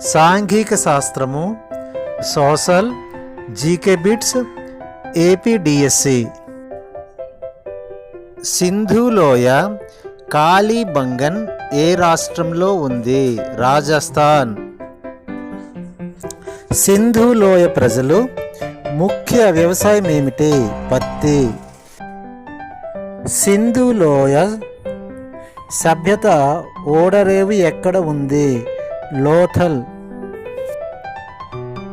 సాంఘిక శాస్త్రము social GK bits APDSC సింధులోయ కాళీబంగన్ ఏ రాష్ట్రంలో ఉంది? రాజస్థాన్. సింధులోయ ప్రజలు ముఖ్య వ్యవసాయం ఏమిటి పత్తి సింధులోయ సభ్యత ఓడరేవు ఎక్కడ ఉంది? లోథల్.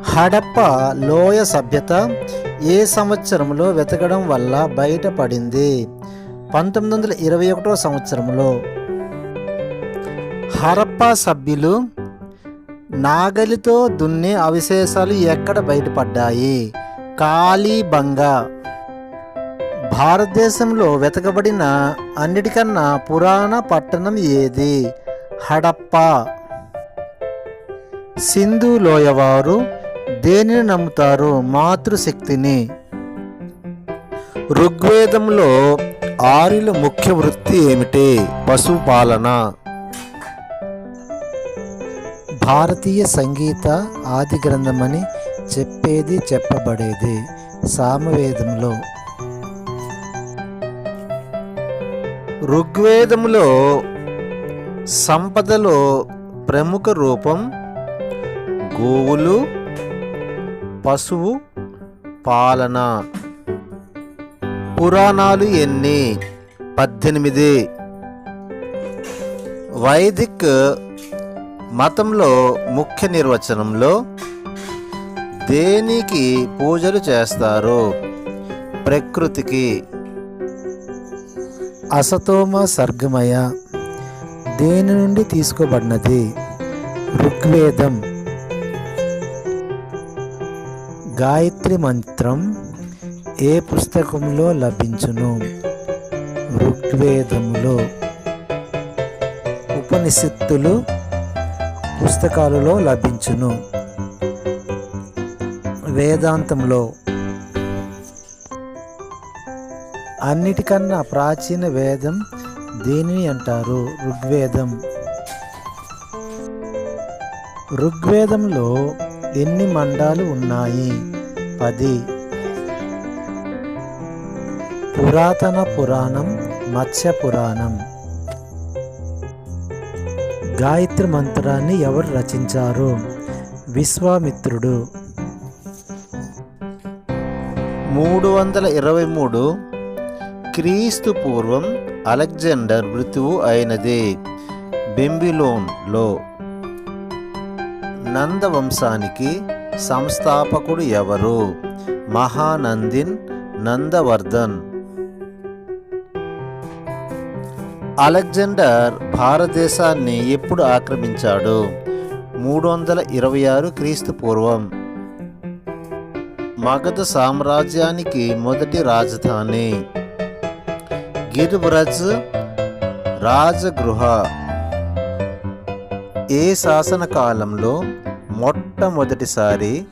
హడప్ప లోయ సభ్యత ఏ సంవత్సరంలో వెతకడం వల్ల బయటపడింది? పంతొమ్మిది వందల ఇరవై ఒకటో సంవత్సరంలో హరప్ప సభ్యులు నాగలితో దున్నే అవశేషాలు ఎక్కడ బయటపడ్డాయి? కాళీబంగా. భారతదేశంలో వెతకబడిన అన్నిటికన్నా పురాణ పట్టణం ఏది? హడప్ప. సింధు లోయవారు దేనిని నమ్ముతారు? మాతృశక్తిని. ఋగ్వేదంలో ఆరుల ముఖ్య వృత్తి ఏమిటి? పశుపాలన. భారతీయ సంగీత ఆది గ్రంథమని చెప్పేది చెప్పబడేది సామవేదంలో. ఋగ్వేదంలో సంపదలో ప్రముఖ రూపం గోవులు పశువు పాలన. పురాణాలు ఎన్ని? పద్దెనిమిది. వైదిక్ మతంలో ముఖ్య నిర్వచనంలో దేనికి పూజలు చేస్తారు? ప్రకృతికి. అసతోమ సర్గమయ దేని నుండి తీసుకోబడినది? ఋగ్వేదం. గాయత్రి మంత్రం ఏ పుస్తకంలో లభించును? ఋగ్వేదములో. ఉపనిషత్తులు పుస్తకాలలో లభించును. వేదాంతంలో. అన్నిటికన్నా ప్రాచీన వేదం దేనిని అంటారు ఋగ్వేదం. ఋగ్వేదంలో ఎన్ని మండాలు ఉన్నాయి? పది. పురాతన పురాణం మత్స్య పురాణం. గాయత్రి మంత్రాన్ని ఎవరు రచించారు? విశ్వామిత్రుడు. మూడు వందల ఇరవై మూడు క్రీస్తు పూర్వం అలెగ్జాండర్ మృతువు అయినది బెంబిలోన్లో. నందవంశానికి సంస్థాపకుడు ఎవరు? మహానందిన్ నందవర్ధన్. అలెగ్జాండర్ భారతదేశాన్ని ఎప్పుడు ఆక్రమించాడు? మూడు వందల ఇరవై ఆరు క్రీస్తు పూర్వం. మగధ సామ్రాజ్యానికి మొదటి రాజధాని. గిర్బ్రజ్ రాజగృహ. ఏ శాసన కాలంలో మొట్టమొదటిసారి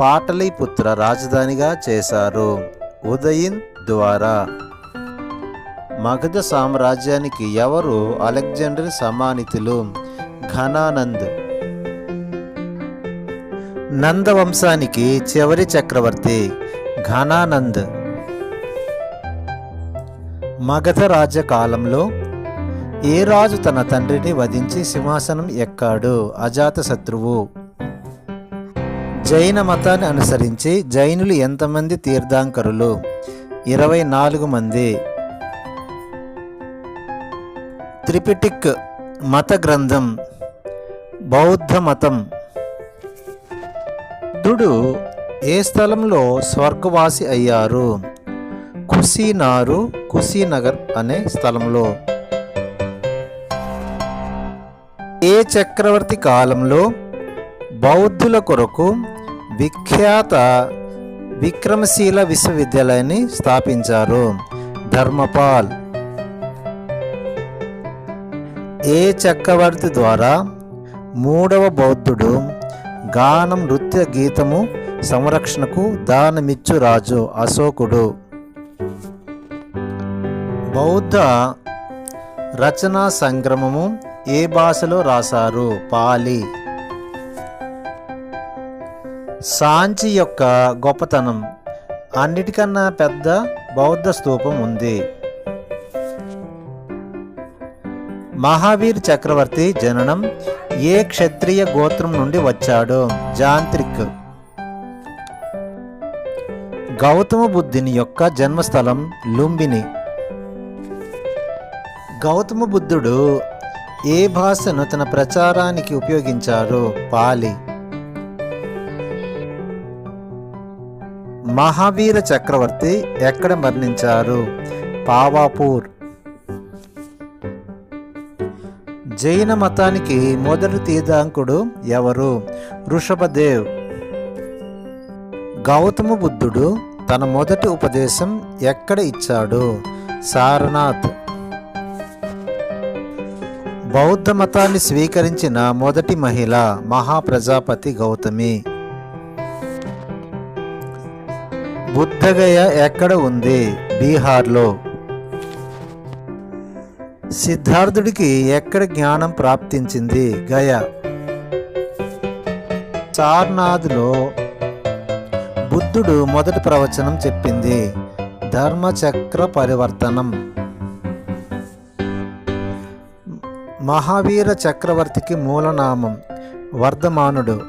పాటలీపుత్ర రాజధానిగా చేశారు. ఉదయిన్ ద్వారా. మగధ సామ్రాజ్యానికి ఎవరు అలెగ్జాండర్ సమానితులు? ఘనానంద్. నందవంశానికి చివరి చక్రవర్తి ఘనానంద్. మగధ రాజ్య కాలంలో ఏ రాజు తన తండ్రిని వధించి సింహాసనం ఎక్కాడు? అజాతశత్రువు జైన మతాన్ని అనుసరించి జైనులు ఎంతమంది తీర్థాంకరులు? ఇరవై నాలుగు మంది. త్రిపిటిక్ మత గ్రంథం. బౌద్ధ మతం. బుద్ధుడు ఏ స్థలంలో స్వర్గవాసి అయ్యారు? కుసీనారు కుషీనగర్ అనే స్థలంలో. ఏ చక్రవర్తి కాలంలో బౌద్ధుల కొరకు విఖ్యాత విక్రమశీల విశ్వవిద్యాలయాన్ని స్థాపించారు? ధర్మపాల్. ఏ చక్రవర్తి ద్వారా మూడవ బౌద్ధుడు గానం నృత్య గీతము సంరక్షణకు దానమిచ్చు రాజు అశోకుడు? బౌద్ధ రచనా సంగ్రమము ఏ భాషలో రాశారు? పాలి. సాంచి యొక్క గొప్పతనం. అన్నిటికన్నా పెద్ద బౌద్ధ స్తూపం ఉంది. మహావీర్ చక్రవర్తి జననం ఏ క్షత్రియ గోత్రం నుండి వచ్చాడు? జాంత్రిక్. గౌతమ బుద్ధుని యొక్క జన్మస్థలం లుంబిని. గౌతమ బుద్ధుడు ఏ భాషను తన ప్రచారానికి ఉపయోగించారు పాలి. మహావీర చక్రవర్తి ఎక్కడ మరణించారు? పావాపూర్. జైన మతానికి మొదటి తీర్థంకుడు ఎవరు? వృషభదేవ్ గౌతమ బుద్ధుడు తన మొదటి ఉపదేశం ఎక్కడ ఇచ్చాడు? సారనాథ్. బౌద్ధ మతాన్ని స్వీకరించిన మొదటి మహిళ మహాప్రజాపతి గౌతమి. బుద్ధగయ ఎక్కడ ఉంది? బీహార్లో. సిద్ధార్థుడికి ఎక్కడ జ్ఞానం ప్రాప్తించింది? గయ. సార్నాథ్లో బుద్ధుడు మొదటి ప్రవచనం చెప్పింది. ధర్మచక్ర పరివర్తనం. మహావీర చక్రవర్తికి మూలనామం వర్ధమానుడు.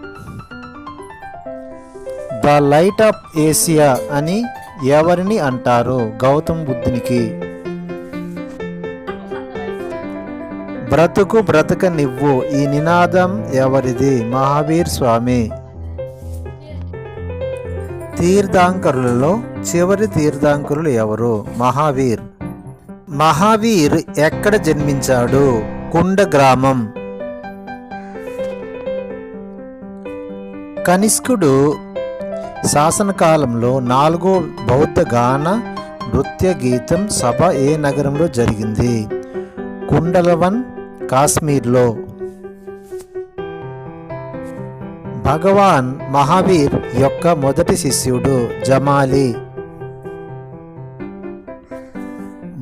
ద లైట్ ఆఫ్ ఏసియా అని ఎవరిని అంటారు గౌతమ్ బుద్ధునికి? బ్రతుకు బ్రతక నివ్వు ఈ నినాదం ఎవరిది? మహావీర్ స్వామి. తీర్థాంకరులలో చివరి తీర్థాంకరులు ఎవరు? మహావీర్. మహావీర్ ఎక్కడ జన్మించాడు? కుండ గ్రామం. కనిష్కుడు శాసనకాలంలో నాలుగో బౌద్ధ గాన నృత్య గీతం సభ ఏ నగరంలో జరిగింది? కుండలవన్ కాశ్మీర్లో. భగవాన్ మహావీర్ యొక్క మొదటి శిష్యుడు జమాలి.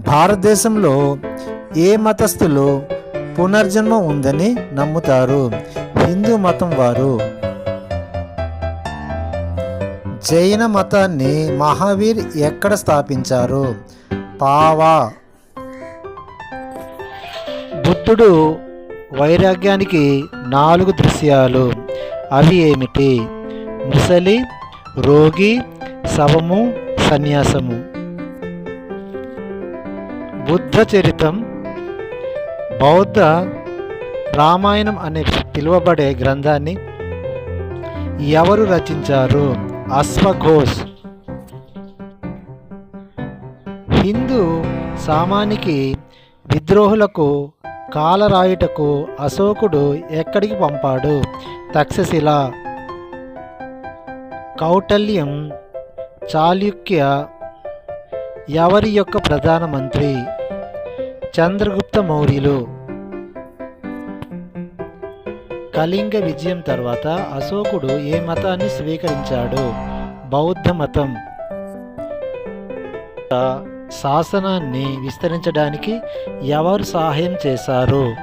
భారతదేశంలో ఏ మతస్థులు పునర్జన్మ ఉందని నమ్ముతారు. హిందూ మతం వారు జైన మతాన్ని మహావీర్ ఎక్కడ స్థాపించారు? పావా. బుద్ధుడు వైరాగ్యానికి నాలుగు దృశ్యాలు. అవి ఏమిటి? ముసలి రోగి శవము సన్యాసము. బుద్ధ చరితం బౌద్ధ రామాయణం అనే పిలువబడే గ్రంథాన్ని ఎవరు రచించారు? అశ్వఘోష్. హిందూ సామానికి విద్రోహులకు కాలరాయుటకు అశోకుడు ఎక్కడికి పంపాడు? తక్షశిల. కౌటల్యం చాళుక్య ఎవరి యొక్క ప్రధానమంత్రి చంద్రగుప్త మౌర్యులు. కళింగ విజయం తర్వాత అశోకుడు ఏ మతాన్ని స్వీకరించాడు? బౌద్ధ మతం. శాసనాన్ని విస్తరించడానికి ఎవరు సహాయం చేశారు?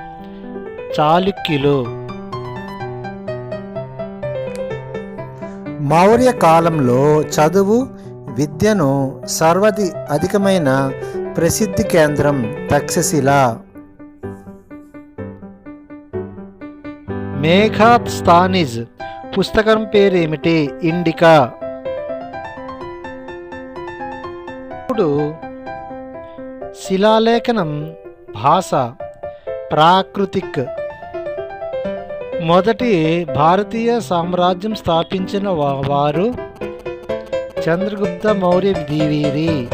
చాళుక్యులు. మౌర్య కాలంలో చదువు విద్యను సర్వది అధికమైన ప్రసిద్ధి కేంద్రం తక్షశిల. మేఘాత్ స్థానిజ్ పుస్తకం పేరేమిటి? ఇండికా. ఇప్పుడు శిలాలేఖనం భాష ప్రాకృతిక్. మొదటి భారతీయ సామ్రాజ్యం స్థాపించిన వారు చంద్రగుప్త మౌర్య దీవీరి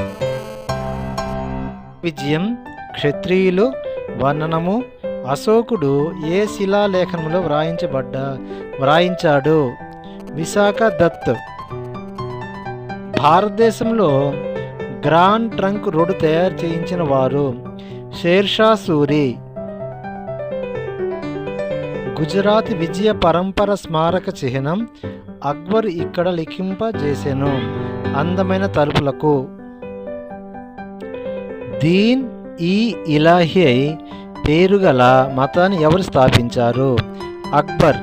విజయం క్షత్రియులు వర్ణనము అశోకుడు ఏ శిలాలేఖనంలో వ్రాయించబడ్డ వ్రాయించాడు? విశాఖ దత్. భారతదేశంలో గ్రాండ్ ట్రంక్ రోడ్డు తయారు చేయించిన వారు షేర్షా సూరి గుజరాత్ విజయ పరంపర స్మారక చిహ్నం అక్బర్ ఇక్కడ లిఖింపజేసెను. అందమైన తలుపులకు దీన్ ఈ ఇలాహి పేరుగల మతాన్ని ఎవరు స్థాపించారు? అక్బర్.